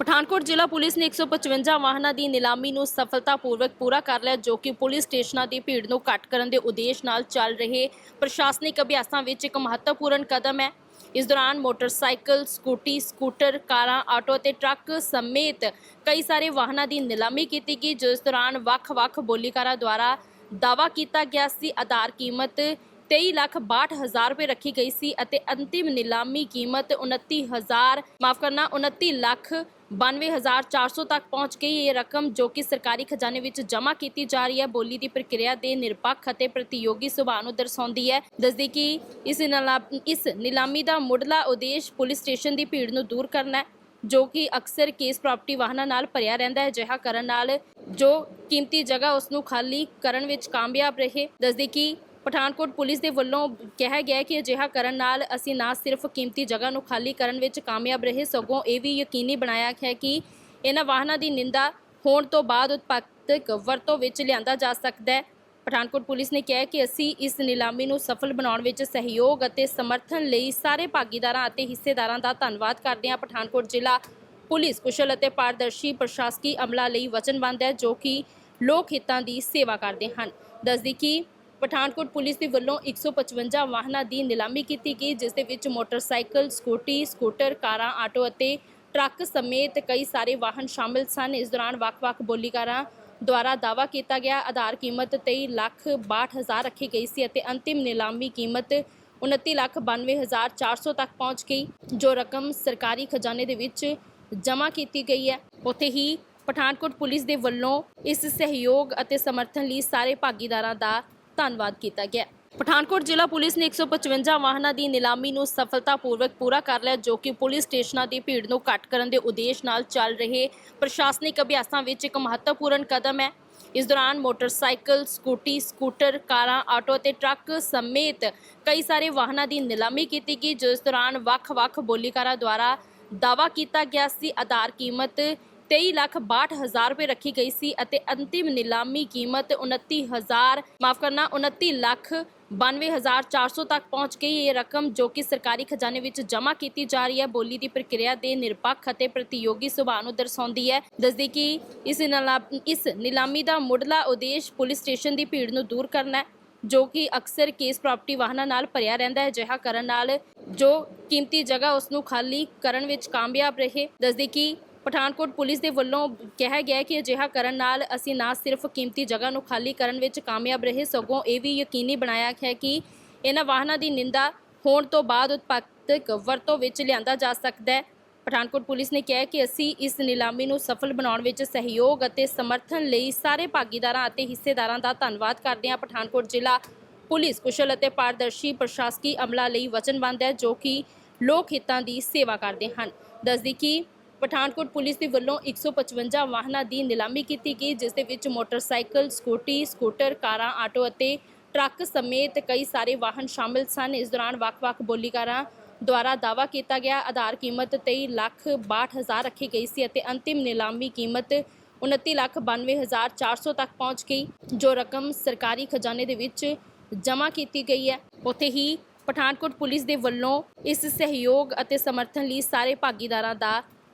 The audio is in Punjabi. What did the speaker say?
ਪਠਾਨਕੋਟ ਜ਼ਿਲ੍ਹਾ ਪੁਲਿਸ ਨੇ 155 ਵਾਹਨਾਂ ਦੀ ਨਿਲਾਮੀ ਨੂੰ ਸਫਲਤਾਪੂਰਵਕ ਪੂਰਾ ਕਰ ਲਿਆ, ਜੋ ਕਿ ਪੁਲਿਸ ਸਟੇਸ਼ਨਾਂ ਦੀ ਭੀੜ ਨੂੰ ਘੱਟ ਕਰਨ ਦੇ ਉਦੇਸ਼ ਨਾਲ ਚੱਲ ਰਹੇ ਪ੍ਰਸ਼ਾਸਨਿਕ ਅਭਿਆਸਾਂ ਵਿੱਚ ਇੱਕ ਮਹੱਤਵਪੂਰਨ ਕਦਮ ਹੈ। ਇਸ ਦੌਰਾਨ ਮੋਟਰਸਾਈਕਲ, ਸਕੂਟੀ, ਸਕੂਟਰ, ਕਾਰਾਂ, ਆਟੋ ਅਤੇ ਟਰੱਕ ਸਮੇਤ ਕਈ ਸਾਰੇ ਵਾਹਨਾਂ ਦੀ ਨਿਲਾਮੀ ਕੀਤੀ ਗਈ, ਜਿਸ ਦੌਰਾਨ ਵੱਖ-ਵੱਖ ਬੋਲੀਕਾਰਾਂ ਦੁਆਰਾ ਦਾਵਾ ਕੀਤਾ ਗਿਆ ਸੀ। ਆਧਾਰ ਕੀਮਤ 23 ਲੱਖ 62 ਹਜ਼ਾਰ ਰੁਪਏ ਰੱਖੀ ਗਈ ਸੀ ਅਤੇ ਅੰਤਿਮ ਨਿਲਾਮੀ ਕੀਮਤ 29 ਹਜ਼ਾਰ, ਮਾਫ ਕਰਨਾ 29 ਲੱਖ 92400 ਤੱਕ ਪਹੁੰਚ ਗਈ ਇਹ ਰਕਮ ਜੋ ਕਿ ਸਰਕਾਰੀ ਖਜ਼ਾਨੇ ਵਿੱਚ ਜਮ੍ਹਾਂ ਕੀਤੀ ਜਾ ਰਹੀ ਹੈ। ਬੋਲੀ ਦੀ ਪ੍ਰਕਿਰਿਆ ਦੇ ਨਿਰਪੱਖ ਅਤੇ ਪ੍ਰਤੀਯੋਗੀ ਸੁਭਾਅ ਨੂੰ ਦਰਸਾਉਂਦੀ ਹੈ। ਦੱਸਦੀ ਕਿ ਇਸ ਇਸ ਨਿਲਾਮੀ ਦਾ ਮੁੱਢਲਾ ਉਦੇਸ਼ ਪੁਲਿਸ ਸਟੇਸ਼ਨ ਦੀ ਭੀੜ ਨੂੰ ਦੂਰ ਕਰਨਾ ਹੈ, ਜੋ ਕਿ ਅਕਸਰ ਕੇਸ ਪ੍ਰਾਪਰਟੀ ਵਾਹਨਾਂ ਨਾਲ ਭਰਿਆ ਰਹਿੰਦਾ ਹੈ। ਅਜਿਹਾ ਕਰਨ ਨਾਲ ਜੋ ਕੀਮਤੀ ਜਗ੍ਹਾ ਉਸ ਨੂੰ ਖਾਲੀ ਕਰਨ ਵਿੱਚ ਕਾਮਯਾਬ ਰਹੇ। ਦੱਸਦੀ ਕਿ ਪਠਾਨਕੋਟ ਪੁਲਿਸ ਦੇ ਵੱਲੋਂ ਕਿਹਾ ਗਿਆ ਕਿ ਅਜਿਹਾ ਕਰਨ ਨਾਲ ਅਸੀਂ ਨਾ ਸਿਰਫ ਕੀਮਤੀ ਜਗ੍ਹਾ ਨੂੰ ਖਾਲੀ ਕਰਨ ਵਿੱਚ ਕਾਮਯਾਬ ਰਹੇ, ਸਗੋਂ ਇਹ ਵੀ ਯਕੀਨੀ ਬਣਾਇਆ ਹੈ ਕਿ ਇਹਨਾਂ ਵਾਹਨਾਂ ਦੀ ਨਿੰਦਾ ਹੋਣ ਤੋਂ ਬਾਅਦ ਉਤਪਾਦਕ ਵਰਤੋਂ ਵਿੱਚ ਲਿਆਂਦਾ ਜਾ ਸਕਦਾ ਹੈ। ਪਠਾਨਕੋਟ ਪੁਲਿਸ ਨੇ ਕਿਹਾ ਕਿ ਅਸੀਂ ਇਸ ਨਿਲਾਮੀ ਨੂੰ ਸਫਲ ਬਣਾਉਣ ਵਿੱਚ ਸਹਿਯੋਗ ਅਤੇ ਸਮਰਥਨ ਲਈ ਸਾਰੇ ਭਾਗੀਦਾਰਾਂ ਅਤੇ ਹਿੱਸੇਦਾਰਾਂ ਦਾ ਧੰਨਵਾਦ ਕਰਦੇ ਹਾਂ। ਪਠਾਨਕੋਟ ਜ਼ਿਲ੍ਹਾ ਪੁਲਿਸ ਕੁਸ਼ਲ ਅਤੇ ਪਾਰਦਰਸ਼ੀ ਪ੍ਰਸ਼ਾਸਕੀ ਅਮਲਾ ਲਈ ਵਚਨਬੱਧ ਹੈ, ਜੋ ਕਿ ਲੋਕ ਹਿੱਤਾਂ ਦੀ ਸੇਵਾ ਕਰਦੇ ਹਨ। ਦੱਸਦੀ ਕਿ ਪਠਾਨਕੋਟ ਪੁਲਿਸ ਦੇ ਵੱਲੋਂ 155 ਵਾਹਨਾਂ ਦੀ ਨਿਲਾਮੀ ਕੀਤੀ ਗਈ, ਜਿਸ ਦੇ ਵਿੱਚ ਮੋਟਰਸਾਈਕਲ, ਸਕੂਟੀ, ਸਕੂਟਰ, ਕਾਰਾਂ, ਆਟੋ ਅਤੇ ਟਰੱਕ ਸਮੇਤ ਕਈ ਸਾਰੇ ਵਾਹਨ ਸ਼ਾਮਿਲ ਸਨ। ਇਸ ਦੌਰਾਨ ਵੱਖ-ਵੱਖ ਬੋਲੀਕਾਰਾਂ ਦੁਆਰਾ ਦਾਵਾ ਕੀਤਾ ਗਿਆ, ਆਧਾਰ ਕੀਮਤ 23 ਲੱਖ 62 ਹਜ਼ਾਰ ਰੱਖੀ ਗਈ ਸੀ ਅਤੇ ਅੰਤਿਮ ਨਿਲਾਮੀ ਕੀਮਤ 29 ਲੱਖ 92 ਹਜ਼ਾਰ 400 ਤੱਕ ਪਹੁੰਚ ਗਈ, ਜੋ ਰਕਮ ਸਰਕਾਰੀ ਖਜ਼ਾਨੇ ਦੇ ਵਿੱਚ ਜਮ੍ਹਾਂ ਕੀਤੀ ਗਈ ਹੈ। ਉੱਥੇ ਹੀ ਪਠਾਨਕੋਟ ਪੁਲਿਸ ਦੇ ਵੱਲੋਂ ਇਸ ਸਹਿਯੋਗ ਅਤੇ ਸਮਰਥਨ ਲਈ ਸਾਰੇ ਭਾਗੀਦਾਰਾਂ ਦਾ ਧੰਨਵਾਦ ਕੀਤਾ ਗਿਆ। ਪਠਾਨਕੋਟ ਜ਼ਿਲ੍ਹਾ ਪੁਲਿਸ ਨੇ 155 ਵਾਹਨਾਂ ਦੀ ਨਿਲਾਮੀ ਨੂੰ ਸਫਲਤਾਪੂਰਵਕ ਪੂਰਾ ਕਰ ਲਿਆ, ਜੋ ਕਿ ਪੁਲਿਸ ਸਟੇਸ਼ਨਾਂ ਦੀ ਭੀੜ ਨੂੰ ਘੱਟ ਕਰਨ ਦੇ ਉਦੇਸ਼ ਨਾਲ ਚੱਲ ਰਹੇ ਪ੍ਰਸ਼ਾਸਨਿਕ ਅਭਿਆਸਾਂ ਵਿੱਚ ਇੱਕ ਮਹੱਤਵਪੂਰਨ ਕਦਮ ਹੈ। ਇਸ ਦੌਰਾਨ ਮੋਟਰਸਾਈਕਲ, ਸਕੂਟੀ, ਸਕੂਟਰ, ਕਾਰਾਂ, ਆਟੋ ਅਤੇ ਟਰੱਕ ਸਮੇਤ ਕਈ ਸਾਰੇ ਵਾਹਨਾਂ ਦੀ ਨਿਲਾਮੀ ਕੀਤੀ ਗਈ, ਜਿਸ ਦੌਰਾਨ ਵੱਖ-ਵੱਖ ਬੋਲੀਕਾਰਾਂ ਦੁਆਰਾ ਦਾਵਾ ਕੀਤਾ ਗਿਆ ਸੀ। ਆਧਾਰ ਕੀਮਤ 23 ਲੱਖ 62 ਹਜ਼ਾਰ ਰੁਪਏ ਰੱਖੀ ਗਈ ਸੀ ਅਤੇ ਅੰਤਿਮ ਨਿਲਾਮੀ ਕੀਮਤ 29 ਹਜ਼ਾਰ, ਮਾਫ ਕਰਨਾ 29 ਲੱਖ 92 ਹਜ਼ਾਰ 400 ਤੱਕ ਪਹੁੰਚ ਗਈ। ਇਹ ਰਕਮ ਜੋ ਕਿ ਸਰਕਾਰੀ ਖਜ਼ਾਨੇ ਵਿੱਚ ਜਮ੍ਹਾਂ ਕੀਤੀ ਜਾ ਰਹੀ ਹੈ, ਬੋਲੀ ਦੀ ਪ੍ਰਕਿਰਿਆ ਦੇ ਨਿਰਪੱਖ ਅਤੇ ਪ੍ਰਤੀਯੋਗੀ ਸੁਭਾਅ ਨੂੰ ਦਰਸਾਉਂਦੀ ਹੈ। ਦੱਸਦੀ ਕਿ ਇਸ ਨਿਲਾ- ਇਸ ਨਿਲਾਮੀ ਦਾ ਮੁੱਢਲਾ ਉਦੇਸ਼ ਪੁਲਿਸ ਸਟੇਸ਼ਨ ਦੀ ਭੀੜ ਨੂੰ ਦੂਰ ਕਰਨਾ ਹੈ, ਜੋ ਕਿ ਅਕਸਰ ਕੇਸ ਪ੍ਰਾਪਰਟੀ ਵਾਹਨਾਂ ਨਾਲ ਭਰਿਆ ਰਹਿੰਦਾ ਹੈ। ਅਜਿਹਾ ਕਰਨ ਨਾਲ ਜੋ ਕੀਮਤੀ ਜਗ੍ਹਾ ਉਸ ਨੂੰ ਖਾਲੀ ਕਰਨ ਵਿੱਚ ਕਾਮਯਾਬ ਰਹੇ। ਦੱਸਦੀ ਕਿ ਪਠਾਨਕੋਟ ਪੁਲਿਸ ਦੇ ਵੱਲੋਂ ਕਿਹਾ ਗਿਆ ਕਿ ਅਜਿਹਾ ਕਰਨ ਨਾਲ ਅਸੀਂ ਨਾ ਸਿਰਫ ਕੀਮਤੀ ਜਗ੍ਹਾ ਨੂੰ ਖਾਲੀ ਕਰਨ ਵਿੱਚ ਕਾਮਯਾਬ ਰਹੇ, ਸਗੋਂ ਇਹ ਵੀ ਯਕੀਨੀ ਬਣਾਇਆ ਹੈ ਕਿ ਇਹਨਾਂ ਵਾਹਨਾਂ ਦੀ ਨਿੰਦਾ ਹੋਣ ਤੋਂ ਬਾਅਦ ਉਤਪਾਦਕ ਵਰਤੋਂ ਵਿੱਚ ਲਿਆਂਦਾ ਜਾ ਸਕਦਾ ਹੈ। ਪਠਾਨਕੋਟ ਪੁਲਿਸ ਨੇ ਕਿਹਾ ਕਿ ਅਸੀਂ ਇਸ ਨਿਲਾਮੀ ਨੂੰ ਸਫਲ ਬਣਾਉਣ ਵਿੱਚ ਸਹਿਯੋਗ ਅਤੇ ਸਮਰਥਨ ਲਈ ਸਾਰੇ ਭਾਗੀਦਾਰਾਂ ਅਤੇ ਹਿੱਸੇਦਾਰਾਂ ਦਾ ਧੰਨਵਾਦ ਕਰਦੇ ਹਾਂ। ਪਠਾਨਕੋਟ ਜ਼ਿਲ੍ਹਾ ਪੁਲਿਸ ਕੁਸ਼ਲ ਅਤੇ ਪਾਰਦਰਸ਼ੀ ਪ੍ਰਸ਼ਾਸਕੀ ਅਮਲਾ ਲਈ ਵਚਨਬੱਧ ਹੈ, ਜੋ ਕਿ ਲੋਕ ਹਿੱਤਾਂ ਦੀ ਸੇਵਾ ਕਰਦੇ ਹਨ। ਦੱਸਦੀ ਕਿ ਪਠਾਨਕੋਟ ਪੁਲਿਸ ਦੇ ਵੱਲੋਂ 155 ਵਾਹਨਾਂ ਦੀ ਨਿਲਾਮੀ ਕੀਤੀ ਗਈ, ਜਿਸ ਦੇ ਵਿੱਚ ਮੋਟਰਸਾਈਕਲ, ਸਕੂਟੀ, ਸਕੂਟਰ, ਕਾਰਾਂ, ਆਟੋ ਅਤੇ ਟਰੱਕ ਸਮੇਤ ਕਈ ਸਾਰੇ ਵਾਹਨ ਸ਼ਾਮਿਲ ਸਨ। ਇਸ ਦੌਰਾਨ ਵੱਖ-ਵੱਖ ਬੋਲੀਕਾਰਾਂ ਦੁਆਰਾ ਦਾਵਾ ਕੀਤਾ ਗਿਆ, ਆਧਾਰ ਕੀਮਤ 23 ਲੱਖ 62 ਹਜ਼ਾਰ ਰੱਖੀ ਗਈ ਸੀ ਅਤੇ ਅੰਤਿਮ ਨਿਲਾਮੀ ਕੀਮਤ 29 ਲੱਖ 92 ਹਜ਼ਾਰ 400 ਤੱਕ ਪਹੁੰਚ ਗਈ, ਜੋ ਰਕਮ ਸਰਕਾਰੀ ਖਜ਼ਾਨੇ ਦੇ ਵਿੱਚ ਜਮ੍ਹਾਂ ਕੀਤੀ ਗਈ ਹੈ। ਉੱਥੇ ਹੀ ਪਠਾਨਕੋਟ ਪੁਲਿਸ ਦੇ ਵੱਲੋਂ ਇਸ ਸਹਿਯੋਗ ਅਤੇ ਸਮਰਥਨ ਲਈ ਸਾਰੇ ਭਾਗੀਦਾਰਾਂ ਦਾ